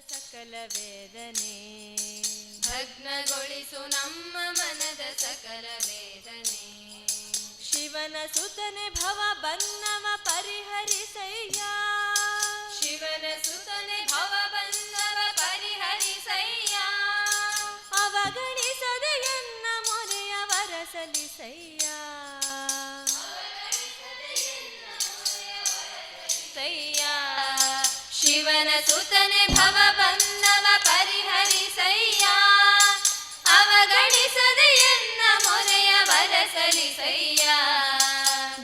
ಸಕಲ ವೇದನೆ. ಭಗ್ನಗೊಳಿಸು ನಮ್ಮ ಮನದ ಸಕಲ ವೇದನೆ. ಶಿವನ ಸುತನೆ ಭವ ಬನ್ನವ ಪರಿಹರಿಸಯ್ಯ. ಶಿವನ ಸುತನೆ ಭವ ಬಂದವ ಪರಿಹರಿಸಯ್ಯ ಅವಗಣಿಸದೆಯನ್ನ ಮೊರೆಯ ವರಸಲಿಸಯ್ಯ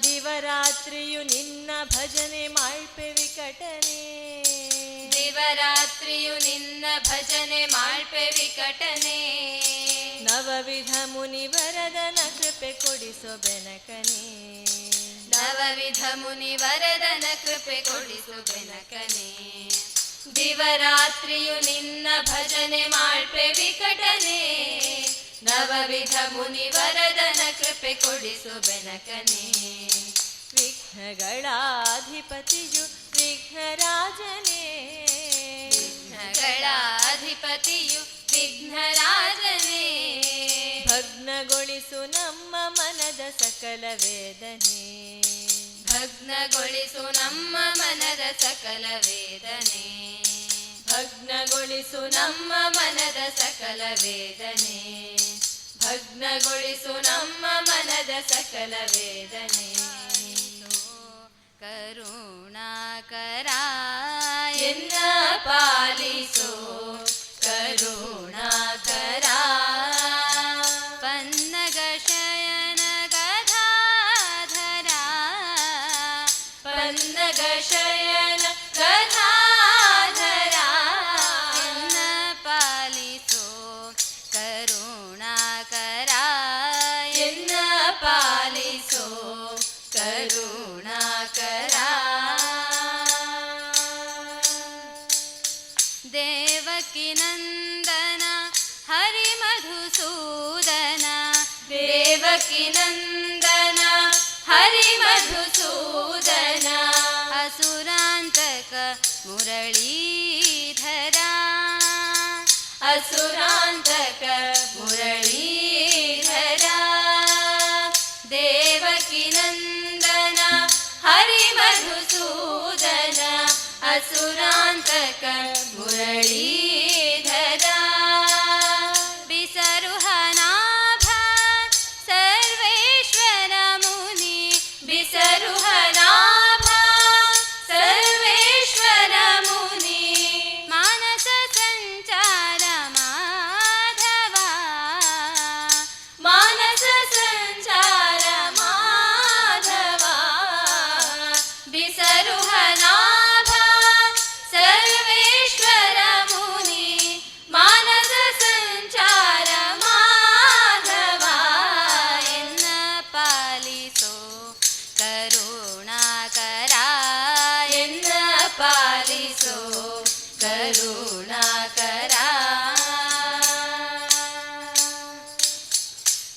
ದಿವರಾತ್ರಿಯು ನಿನ್ನ ಭಜನೆ ಮಾಳ್ಪೆ ವಿಕಟನೆ. ದಿವರಾತ್ರಿಯು ನಿನ್ನ ಭಜನೆ ಮಾಳ್ಪೆ ವಿಕಟನೆ. ನವವಿಧ ಮುನಿವರದನ ಕೃಪೆ ಕೊಡಿಸೋ ಬೆನಕನೆ. ನವವಿಧ ಮುನಿವರದನ ಕೃಪೆ ಕೊಡಿಸು ಬೆನಕನೆ. ದಿವರಾತ್ರಿಯು ನಿನ್ನ ಭಜನೆ ಮಾಳ್ಪೆ ವಿಕಟನೆ. ನವವಿಧ ಮುನಿ ವರದನ ಕೃಪೆ ಕೊಡಿಸು ಬೆನಕನೆ. ವಿಘ್ನಗಳಾಧಿಪತಿಯು ವಿಘ್ನರಾಜನೇ. ವಿಘ್ನಗಳ ಅಧಿಪತಿಯು ವಿಘ್ನರಾಜನೇ ಭಗ್ನಗೊಳಿಸು ನಮ್ಮ ಮನದ ಸಕಲ ವೇದನೆ. ಭಗ್ನಗೊಳಿಸು ನಮ್ಮ ಮನದ ಸಕಲ ವೇದನೆ. ಭಗ್ನಗೊಳಿಸು ನಮ್ಮ ಮನದ ಸಕಲ ವೇದನೆ. ಭಗ್ನಗೊಳಿಸು ನಮ್ಮ ಮನದ ಸಕಲ ವೇದನೆ. ಕರುಣಾಕರ ಎನ್ನ ಪಾಲಿಸೋ ಪಾಲಿಸೋ ಕರುಣಾಕರ ದೇವಕಿ ನಂದನ ಹರಿ ಮಧುಸೂದನ ದೇವಕಿ ನಂದನ ಹರಿ ಮಧುಸೂದನ ಅಸುರಾಂತಕ ಮುರಳೀಧರ. ಅಸುರಾಂತಕ ಮುರಳೀಧರ हरिमधुसूदन असुरान्तक मुरळी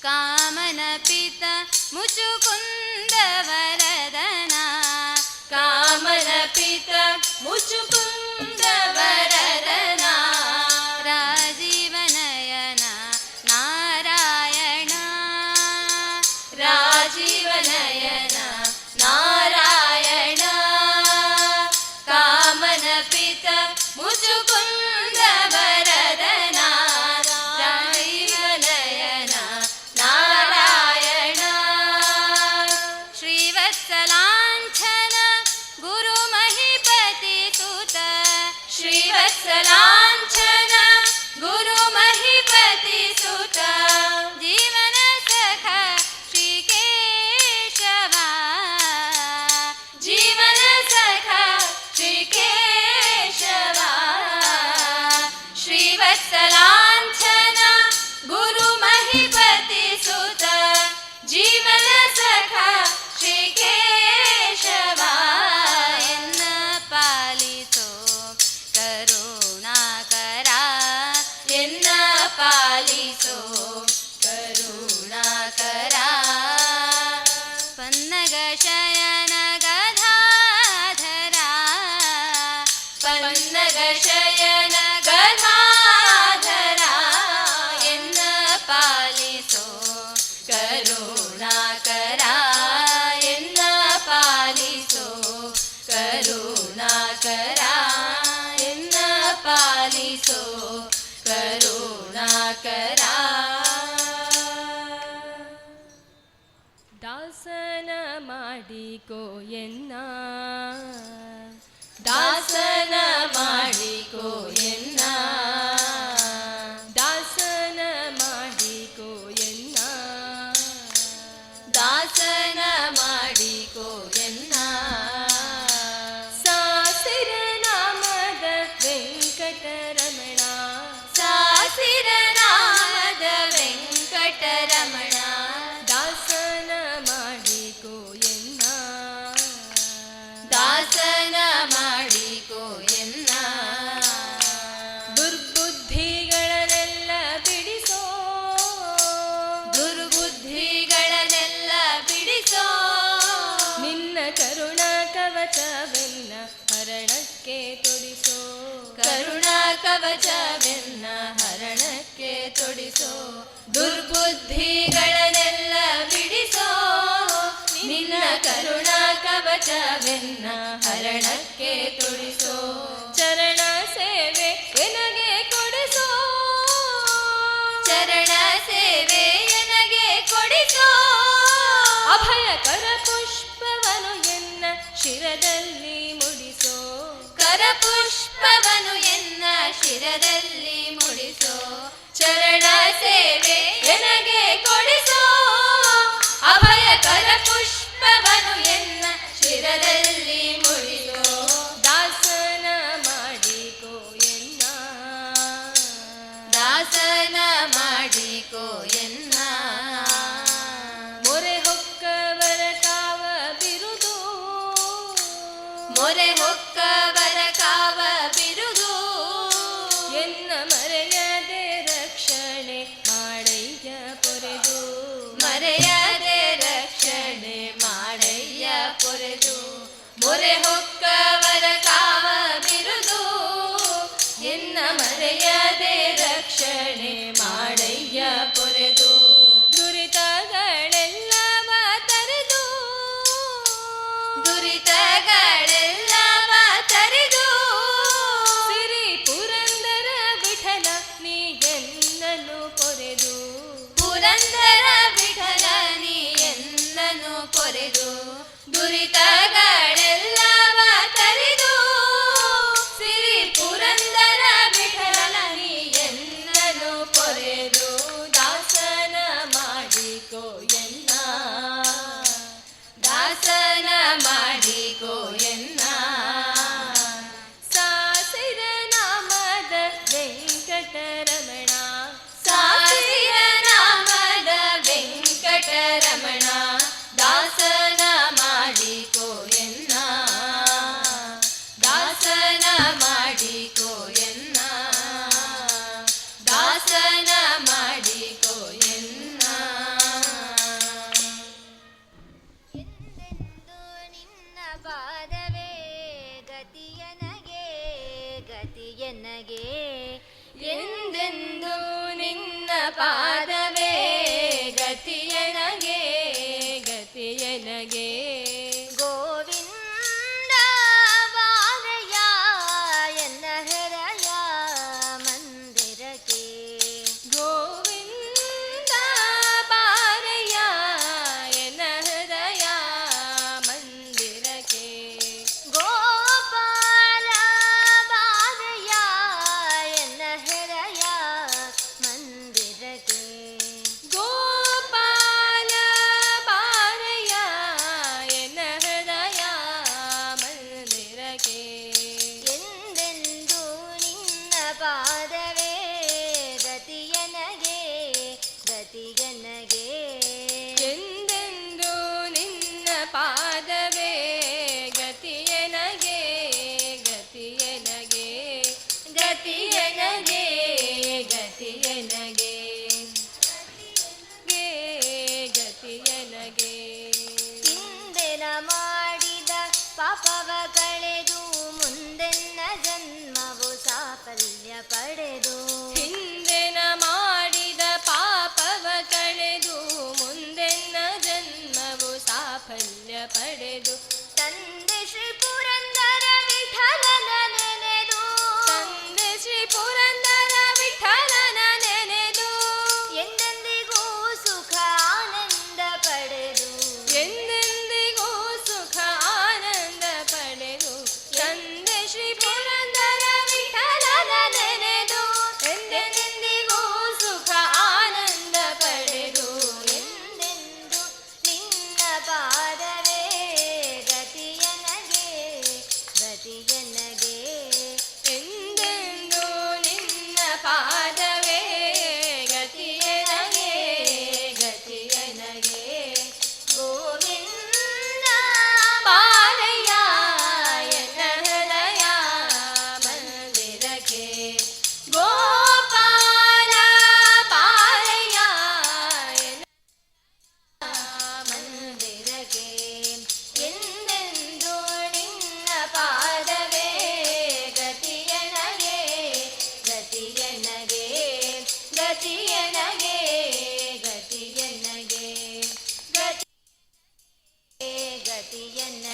कामनपित पिता मुचु कुन्द वरदना कामन पिता मुचु राजीवनयना नारायण। राजीवनयना नारायण। कामन കരുണാകരായെന്ന പാലിസോ കരുണാകരായെന്ന പാലിസോ കരുണാകരാ ദാസന മാടിക്കോ എന്ന? ദാസ ಕವಚವೆನ್ನ ಹರಣಕ್ಕೆ ತೊಡಿಸೋ. ಕರುಣಾ ಕವಚವೆನ್ನ ಹರಣಕ್ಕೆ ತೊಡಿಸೋ. ದುರ್ಬುದ್ಧಿಗಳನ್ನೆಲ್ಲ ಬಿಡಿಸೋ. ನಿನ್ನ ಕರುಣಾ ಕವಚವೆನ್ನ ಹರಣಕ್ಕೆ ತೊಡಿಸೋ. ಚರಣ ಸೇವೆ ನನಗೆ ಕೊಡಿಸೋ. ಚರಣ ಸೇವೆ ನನಗೆ ಕೊಡಿಸೋ. ಅಭಯಕರ ಶಿರದಲ್ಲಿ ಮುಡಿಸೋ. ಕರಪುಷ್ಪವನು ಎನ್ನ ಶಿರದಲ್ಲಿ ಮುಡಿಸೋ. ಚರಣ ಸೇವೆ ನನಗೆ ಕೊಡಿಸೋ. ಅಭಯ ಕರಪುಷ್ಪವನು ಎನ್ನ let பாத ಜಗತ್ತಿಗನಗೆ ಎಂದೆಂದು ನಿನ್ನ ಪಾದವೇ ಗತಿಯನಗೆ ಗತಿಯನಗೆ ಗತಿಯನಗೆ. ಗತಿಯನಗೆ ಗತಿಯನಗೆ. ಹಿಂದೆನ ಮಾಡಿದ ಪಾಪವ ಕಳೆದು ಮುಂದೆನ್ನ ಜನ್ಮವು ಸಾಫಲ್ಯ ಪಡೆದು. ಸೇದು 谁？